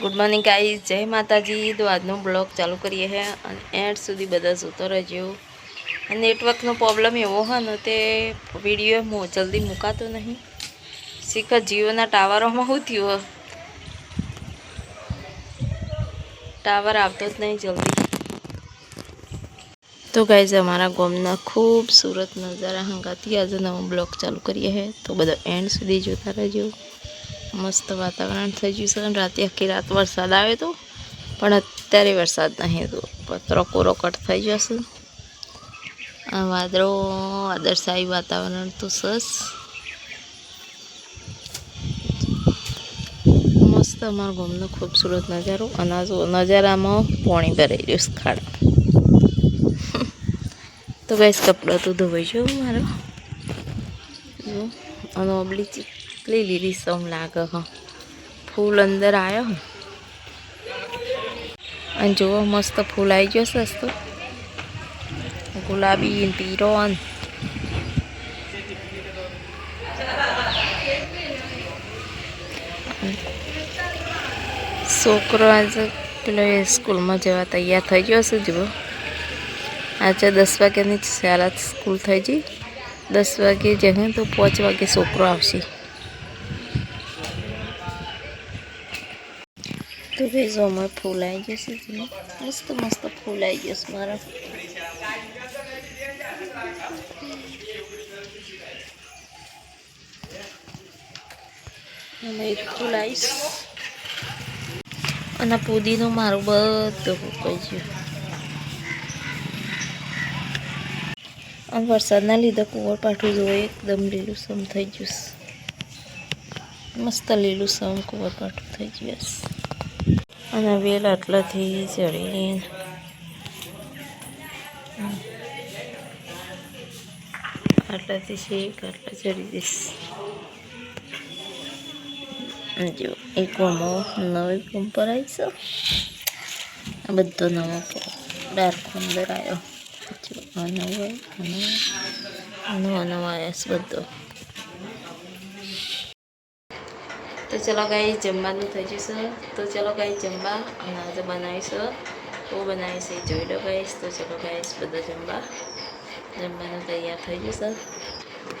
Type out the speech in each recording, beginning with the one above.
Good morning guys જય માતાજી. તો આજનો બ્લોગ ચાલુ કરીએ છે અને એન્ડ સુધી બધા સૂતો રહેજો. અને નેટવર્કનો પ્રોબ્લેમ એવો હોય તે વીડિયો જલ્દી મુકાતો નહીં. શીખ જીઓના ટાવરોમાં શું થયું ટાવર આવતો જ નહીં જલ્દી. તો ગાઈઝ અમારા ગામના ખૂબસૂરત નજારા હંગાથી આજે નવો બ્લોગ ચાલુ કરીએ છે તો બધા એન્ડ સુધી જોતા રહેજો. મસ્ત વાતાવરણ થઈ ગયું છે અને રાતે આખી રાત વરસાદ આવ્યો હતો, પણ અત્યારે વરસાદ નહીં હતો. ત્રકો કોરો કટ થઈ જશે. આ વાદળો વાદળશાહી વાતાવરણ તો સરસ. મસ્ત અમારા ગામનો ખૂબસૂરત નજારો, અને જો નજારામાં પાણી ભરાઈ રહ્યું છે ખાડા. તો ગઈશ કપડાં તો ધોવાઈ જવું મારો. અને ઓબલી ચીકલી લીલી સમ લાગે હ ફૂલ અંદર આવ્યો અને જુઓ મસ્ત ફૂલ આવી ગયો સસ્તો ગુલાબી પીરો અને છોકરો આજે પેલો એ સ્કૂલમાં જવા તૈયાર થઈ ગયો છે જુઓ આજે દસ વાગ્યાની શાળા સ્કૂલ થઈ ગઈ દસ વાગે જશે તો પાંચ વાગે છોકરો આવશે તો ભાઈ જો ફૂલ આવી જશે મસ્ત મસ્ત ફૂલ આવી જશે મારા અને એક અને પુદીનો મારું બધું ફૂકાઈ ગયું અને વરસાદના લીધે કુંવર પાઠું જોવે એકદમ લીલું સમ થઈ ગયું મસ્ત લીલું સમ કુંવર પાઠું થઈ ગયું. અને વેલ આટલાથી ચડી આટલાથી શેક, આટલા ચડી જઈશ. જો, એક વમો નવી ગમ પર આવીશો. આ બધો નવો ડાર્ક અંદર આવ્યો. જો, આ નવો નવો નવો આવ્યો બધો. તો ચલો ગાઈ જમવાનું થઈ જશે તો ચલો ગાઈ જમવા અને આજે બનાવીશું તો બનાવીશ એ. જોઈ લો ગાઈશ તો ચલો ગાઈશ બધા જમવા. જમવાનું તૈયાર થઈ જશે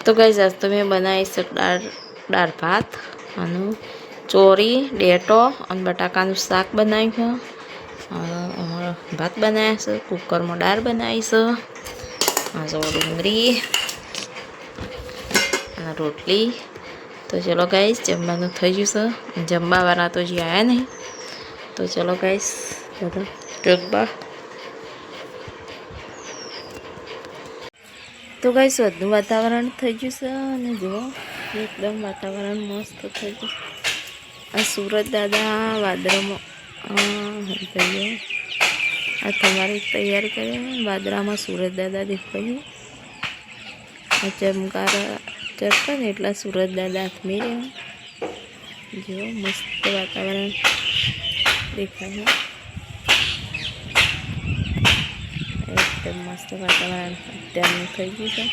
તો ગાઈશ આજ તો મેં બનાવીશ દાળ દાળ ભાત અને ચોરી, ડેટો અને બટાકાનું શાક બનાવ્યું. ભાત બનાવ્યા છે. કુકરમાં દાળ બનાવી છે. અને રોટલી. તો ચલો ગાઈશ જમવાનું થઈ ગયું છે. જમવાવાળા તો હજી આવ્યા નહીં. તો ચલો ગાઈશ બધા જમવા તો ગાઈશ વધુ વાતાવરણ થઈ ગયું છે અને જુઓ, એકદમ વાતાવરણ મસ્ત થઈ ગયું. આ સુરત દાદા વાદળામાં હંતાઈએ આ તમારી તૈયારી કરી વાદળામાં સુરત દાદા દેખાયું આ ચમકારા ચડતા ને એટલા સુરત દાદા રહ્યા જો મસ્ત વાતાવરણ દેખાય એકદમ મસ્ત વાતાવરણ અત્યારનું થઈ ગયું છે.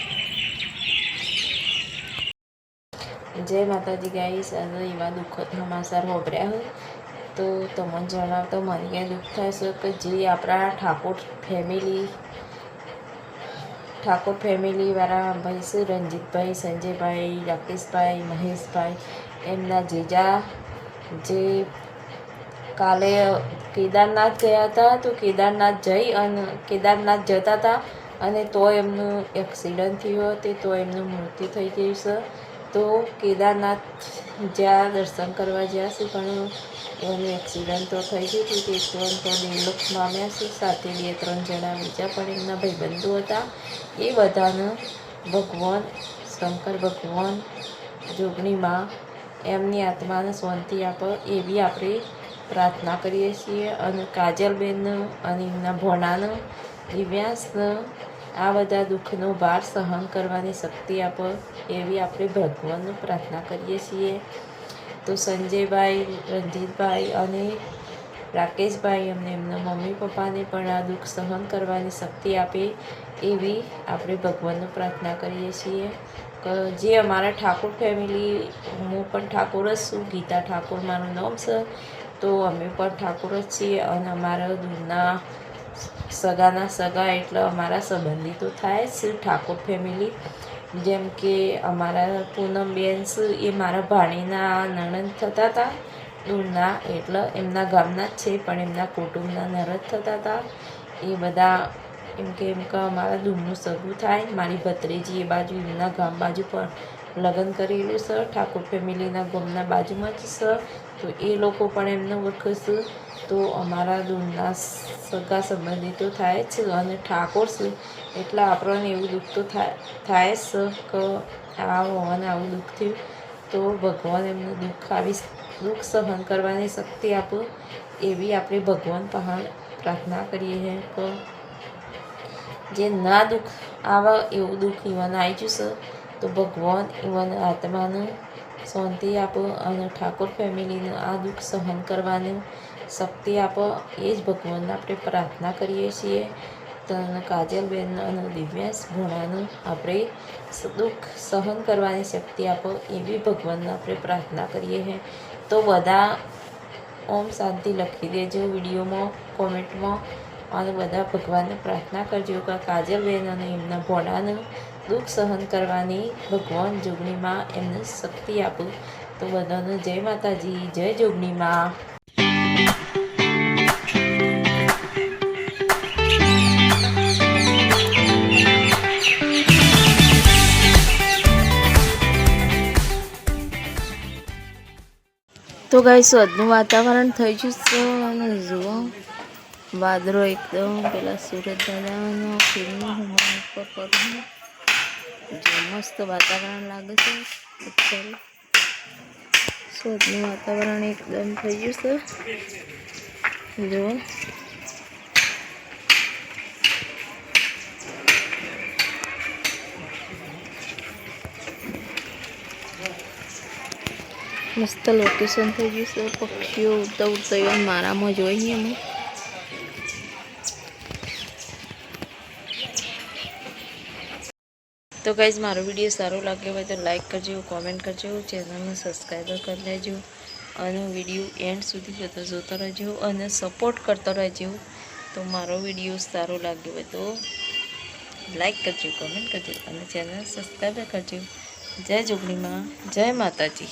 જય માતાજી ગાઈસ, આજે એવા દુઃખદ સમાચાર વપર્યા હોય તો તમને જણાવતો, મને ક્યાં દુઃખ છે કે જે આપણા ઠાકોર ફેમિલી ઠાકોર ફેમિલીવાળા ભાઈ છે રંજીતભાઈ સંજયભાઈ, રાકેશભાઈ, મહેશભાઈ, એમના જીજા જે કાલે કેદારનાથ ગયા હતા, તો કેદારનાથ જઈ અને કેદારનાથ જતા હતા અને તો એમનું એક્સિડન્ટ થયું હતું, તો એમનું મૃત્યુ થઈ ગયું છે. તો કેદારનાથ જ્યાં દર્શન કરવા જ્યાં છે, પણ એમનું એક્સિડન્ટ તો થઈ ગયું હતું તે તુરંત તો દેવલોક મામ્યા છે. સાથે બે, ત્રણ જણા બીજા પણ એમના ભાઈબંધો હતા. એ બધાનું ભગવાન, શંકર ભગવાન જોગણીમાં એમની આત્માને શાંતિ આપે એવી આપણે પ્રાર્થના કરીએ છીએ. અને કાજલબેન અને એમના ભોણાને દિવ્યાંશને આ બધા દુઃખનો ભાર સહન કરવાની શક્તિ આપે, એવી આપણે ભગવાનનું પ્રાર્થના કરીએ છીએ. તો સંજયભાઈ, રંજીતભાઈ અને રાકેશભાઈ અમને એમના મમ્મી પપ્પાને પણ આ દુઃખ સહન કરવાની શક્તિ આપે, એવી આપણે ભગવાનનું પ્રાર્થના કરીએ છીએ. જે અમારા ઠાકોર ફેમિલી હું પણ ઠાકોર જ છું, ગીતા ઠાકોર મારું નામ છે. તો અમે પણ ઠાકોર જ છીએ અને અમારા દૂરના સગાના સગા એટલે અમારા સંબંધિતો થાય જ ઠાકોર ફેમિલી જેમ કે અમારા પૂનમબેન એ મારા ભાણીના નણંદ થતા હતા દૂરના એટલે એમના ગામના જ છે, પણ એમના કુટુંબના નરદ થતા હતા એ બધા એમ કે એમ કે અમારા દૂરનું સગું થાય. મારી ભત્રીજી એ બાજુ, એમના ગામ બાજુ પણ લગ્ન કરેલું સર ઠાકોર ફેમિલીના ગામના બાજુમાં જ સર તો એ લોકો પણ એમને ઓળખે છે. તો અમારા દૂરના સગા સંબંધિતો થાય છે અને ઠાકોર છે, એટલે આપણને એવું દુઃખ તો થાય થાય જ છે કે આ હોવાને આવું દુઃખ થયું. તો ભગવાન એમને દુઃખ આવી દુઃખ સહન કરવાની શક્તિ આપો, એવી આપણે ભગવાન પહાણ પ્રાર્થના કરીએ છીએ કે જે ના દુઃખ આવે એવું દુઃખ ઈવન આવી જશે તો ભગવાન ઈવન આત્માને શાંતિ આપો અને ઠાકોર ફેમિલીને આ દુઃખ સહન કરવાની શક્તિ આપો, એ જ ભગવાનને આપણે પ્રાર્થના કરીએ છીએ. તો કાજલબેન અને દિવ્યાંશ ભણાનું આપણે દુઃખ સહન કરવાની શક્તિ આપો, એવી ભગવાનને આપણે પ્રાર્થના કરીએ છીએ. તો બધા ઓમ શાંતિ લખી દેજો વિડીયોમાં, કોમેન્ટમાં. અને બધા ભગવાનને પ્રાર્થના કરજો કે કાજલબેન અને એમના ભોળાનું દુઃખ સહન કરવાની ભગવાન જોગણીમાં એમને શક્તિ આપું. તો બધાને જય માતાજી, જય જોગણીમાં. તો ગાઈ સ્વદનું વાતાવરણ થઈ ગયું છે અને જુઓ, વાદળો એકદમ પેલા સુરત દાદાનો ફિલ્મ હું ઉપર કરું જે મસ્ત વાતાવરણ લાગે છે અત્યારે સ્વદનું વાતાવરણ એકદમ થઈ ગયું છે. જુઓ મસ્ત લોકેશન થઈ ગયું છે. પક્ષીઓ ઉડતા ઉડતા મારામાં જોઈએ અમે. તો ગાઈઝ મારો વીડિયો સારો લાગ્યો હોય તો લાઈક કરજો કોમેન્ટ કરજો ચેનલને સબસ્ક્રાઈબર કરી લેજો. અને વીડિયો એન્ડ સુધી જોતા જોતા રહેજો અને સપોર્ટ કરતા રહેજો. તો મારો વીડિયો સારો લાગ્યો હોય તો લાઈક કરજો કોમેન્ટ કરજો અને ચેનલ સબસ્ક્રાઈબર કરજો. જય જોગણીમાં, જય માતાજી.